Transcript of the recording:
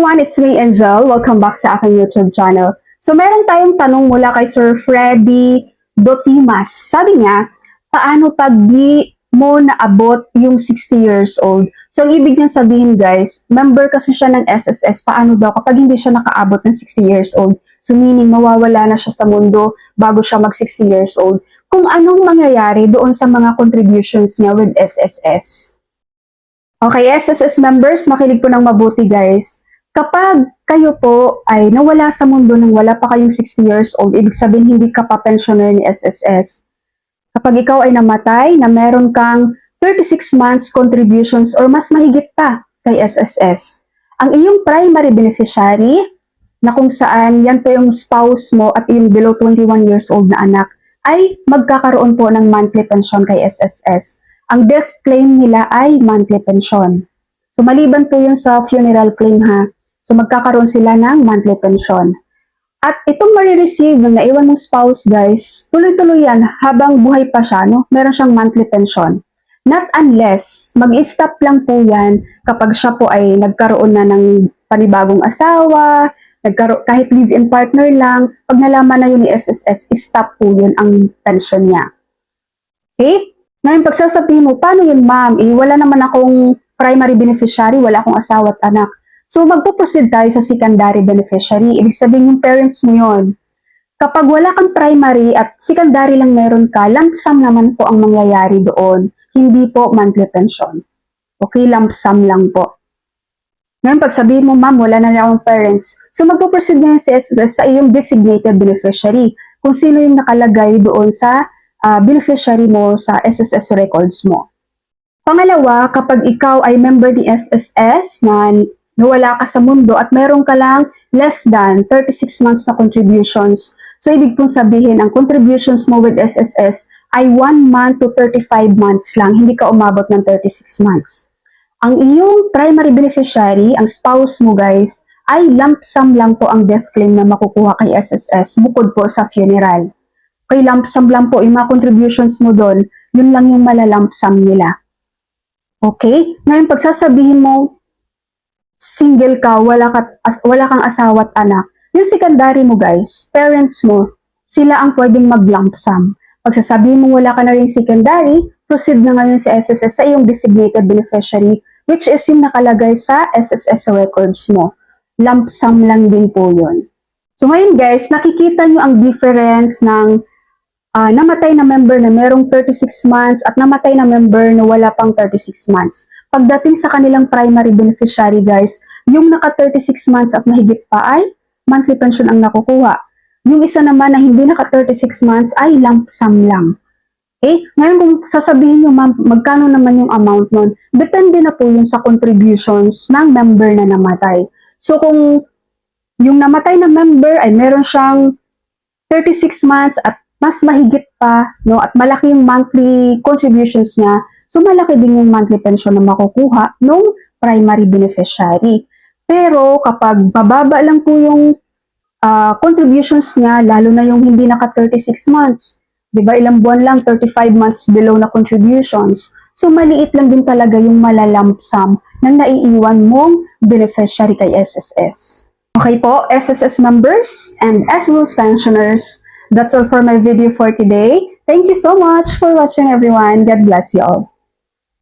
everyone, it's me Angel. Welcome back sa aking YouTube channel. So meron tayong tanong mula kay Sir Freddy Dotimas. Sabi niya, paano pag di mo naabot yung 60 years old? So ang ibig niya sabihin guys, member kasi siya ng SSS, paano daw kapag hindi siya nakaabot ng 60 years old? So meaning mawawala na siya sa mundo bago siya mag 60 years old. Kung anong mangyayari doon sa mga contributions niya with SSS. Okay, SSS members, makinig po ng mabuti guys. Kapag kayo po ay nawala sa mundo nang wala pa kayong 60 years old, ibig sabihin hindi ka pa pensioner ni SSS. Kapag ikaw ay namatay na meron kang 36 months contributions or mas mahigit pa kay SSS, ang iyong primary beneficiary na kung saan yan po yung spouse mo at yung below 21 years old na anak ay magkakaroon po ng monthly pension kay SSS ang death claim nila ay monthly pension. So maliban po yun sa funeral claim ha. So magkakaroon sila ng monthly pension. At itong marireceive ng naiwan ng spouse guys, tuloy-tuloy yan habang buhay pa siya, no? meron siyang monthly pension. Not unless, mag-stop lang po yan kapag siya po ay nagkaroon na ng panibagong asawa, nagkaroon, kahit live-in partner lang, pag nalaman na yun ni SSS, stop po yun ang pension niya. Okay? Ngayon, pagsasabihin mo, paano yun ma'am? Eh, wala naman akong primary beneficiary, wala akong asawa at anak. So, magpo-proceed tayo sa secondary beneficiary. Ibig sabihin yung parents mo yun. Kapag wala kang primary at secondary lang meron ka, lump sum naman po ang mangyayari doon. Hindi po monthly pension. Okay, lump sum lang po. Ngayon, pag sabihin mo, ma'am, wala na akong parents. So, magpo-proceed ngayon si SSS sa iyong designated beneficiary. Kung sino yung nakalagay doon sa uh, beneficiary mo sa SSS records mo. Pangalawa, kapag ikaw ay member ni SSS na nawala ka sa mundo at meron ka lang less than 36 months na contributions, so ibig pong sabihin, ang contributions mo with SSS ay 1 month to 35 months lang, hindi ka umabot ng 36 months. Ang iyong primary beneficiary, ang spouse mo guys, ay lump sum lang po ang death claim na makukuha kay SSS bukod po sa funeral kay lump sum lang po, yung mga contributions mo doon, yun lang yung malalamp sum nila. Okay? Ngayon, pagsasabihin mo, single ka, wala, ka, as, wala kang asawa at anak, yung secondary mo guys, parents mo, sila ang pwedeng mag-lump sum. Pagsasabihin mo wala ka na rin secondary, proceed na ngayon sa SSS sa iyong designated beneficiary, which is yung nakalagay sa SSS records mo. Lump sum lang din po yun. So ngayon guys, nakikita nyo ang difference ng uh, namatay na member na merong 36 months at namatay na member na wala pang 36 months. Pagdating sa kanilang primary beneficiary guys, yung naka 36 months at mahigit pa ay monthly pension ang nakukuha. Yung isa naman na hindi naka 36 months ay lump sum lang. Okay? Ngayon kung sasabihin nyo ma'am, magkano naman yung amount nun, depende na po yung sa contributions ng member na namatay. So kung yung namatay na member ay meron siyang 36 months at mas mahigit pa, no, at malaki yung monthly contributions niya, so malaki din yung monthly pension na makukuha ng primary beneficiary. Pero kapag bababa lang po yung uh, contributions niya, lalo na yung hindi naka 36 months, di ba ilang buwan lang, 35 months below na contributions, so maliit lang din talaga yung malalamp sum na naiiwan mong beneficiary kay SSS. Okay po, SSS members and SSS pensioners, That's all for my video for today. Thank you so much for watching everyone. God bless you all.